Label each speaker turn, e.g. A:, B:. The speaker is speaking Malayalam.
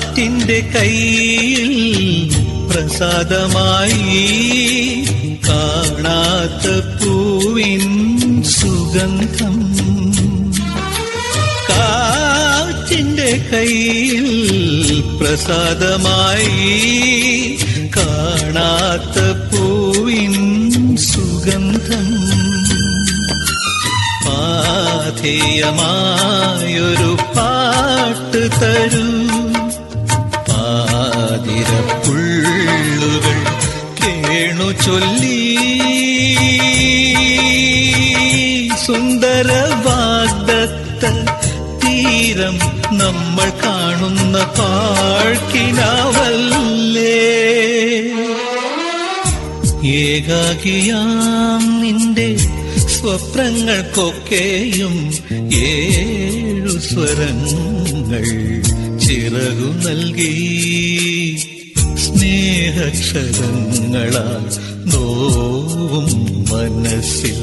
A: കാറ്റിന്റെ കയ്യിൽ പ്രസാദമായി കാണാത്ത പൂവിൻ സുഗന്ധം. കാറ്റിന്റെ കയ്യിൽ പ്രസാദമായി കാണാത്ത പൂവിൻ സുഗന്ധം. പാഥേയമായൊരു പാട്ട് തരൂ. ചൊല്ലി. സുന്ദര വാഗ്ദത്ത തീരം നമ്മൾ കാണുന്ന പാഴ്ക്കിനാവല്ലേ? ഏകാകിയാം നിന്റെ സ്വപ്നങ്ങൾക്കൊക്കെയും ഏഴു സ്വരങ്ങൾ ചിറകു നൽകി. സ്നേഹക്ഷരങ്ങളാൽ നോവും മനസ്സിൽ